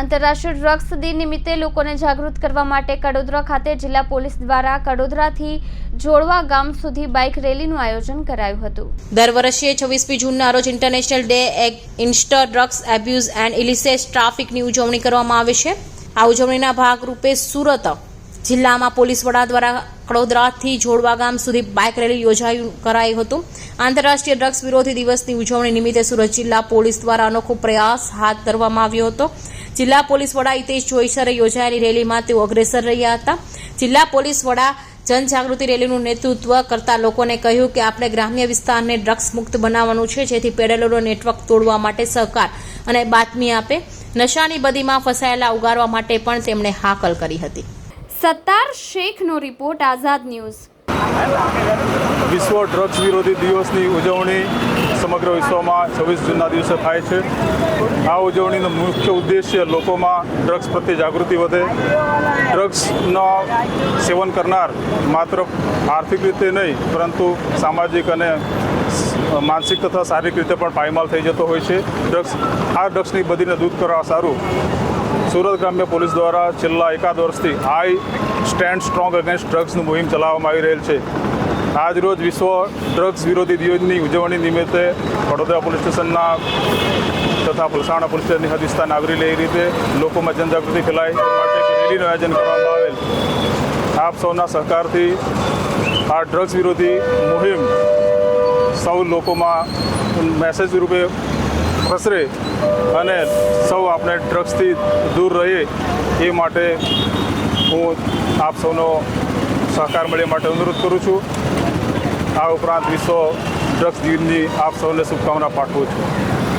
આંતરરાષ્ટ્રીય ડ્રગ્સ દિન નિમિત્તે લોકોને જાગૃત કરવા માટે કડોદરા ખાતે જિલ્લા પોલીસ દ્વારા કડોદરાથી જોડવા ગામ સુધી બાઇક રેલીનું આયોજન કરાયું હતું. દર વર્ષે છવ્વીસમી જૂનના રોજ ઇન્ટરનેશનલ ડે ઇન્સ્ટર ડ્રગ્સ એબ્યુઝ એન્ડ ઇલિસેસ ટ્રાફિકની ઉજવણી કરવામાં આવે છે. આ ઉજવણીના ભાગરૂપે સુરત જિલ્લામાં પોલીસ વડા દ્વારા કડોદરાથી જોડવા ગામ સુધી બાઇક રેલી યોજાયું કરાયું હતું. આંતરરાષ્ટ્રીય ડ્રગ્સ વિરોધી દિવસની ઉજવણી નિમિત્તે સુરત જિલ્લા પોલીસ દ્વારા અનોખો પ્રયાસ હાથ ધરવામાં આવ્યો હતો. જિલ્લા પોલીસ વડા હિતેશ જોઈસરે યોજાયેલી રેલીમાં તેઓ અગ્રેસર રહ્યા હતા. જિલ્લા પોલીસ વડા જનજાગૃતિ રેલીનું નેતૃત્વ કરતા લોકોને કહ્યું કે આપણે ગ્રામ્ય વિસ્તારને ડ્રગ્સ મુક્ત બનાવવાનું છે જેથી પેડલરનો નેટવર્ક તોડવા માટે સહકાર અને બાતમી આપે નશાની બદીમાં ફસાયેલા ઉગારવા માટે પણ તેમણે હાકલ કરી હતી. સત્તાર શેખનો રિપોર્ટ આઝાદ ન્યૂઝ. વિશ્વ ડ્રગ્સ વિરોધી દિવસની ઉજવણી સમગ્ર વિશ્વમાં છવ્વીસ જૂનના દિવસે થાય છે. આ ઉજવણીનો મુખ્ય ઉદ્દેશ્ય લોકોમાં ડ્રગ્સ પ્રત્યે જાગૃતિ વધે. ડ્રગ્સનો સેવન કરનાર માત્ર આર્થિક રીતે નહીં, પરંતુ સામાજિક અને માનસિક તથા શારીરિક રીતે પણ પાયમાલ થઈ જતો હોય છે. ડ્રગ્સ, આ ડ્રગ્સની બધીને દૂર કરવા સારું. સુરત ગ્રામ્ય પોલીસ દ્વારા છેલ્લા એકાદ વર્ષથી આઈ સ્ટેન્ડ સ્ટ્રોંગ અગેન્સ્ટ ડ્રગ્સનું મુહિમ ચલાવવામાં આવી રહેલ છે. આજ રોજ વિશ્વ ડ્રગ્સ વિરોધી દિવસની ઉજવણી નિમિત્તે વડોદરા પોલીસ સ્ટેશનના તથા પલસાણા પોલીસ સ્ટેશનની હદ આવરી લે એ રીતે લોકોમાં જનજાગૃતિ ફેલાય માટે રેલીનું આયોજન કરવામાં આવેલ. આપ સૌના સહકારથી આ ડ્રગ્સ વિરોધી મુહિમ સૌ લોકોમાં મેસેજ રૂપે પ્રસરે અને સૌ આપણે ડ્રગ્સથી દૂર રહીએ એ માટે હું આપ સૌનો સહકાર મળે માટે અનુરોધ કરું છું. આ ઉપરાંત વિશ્વ ડ્રગ્સ દિનની આપ સૌને શુભકામના પાઠવું છું.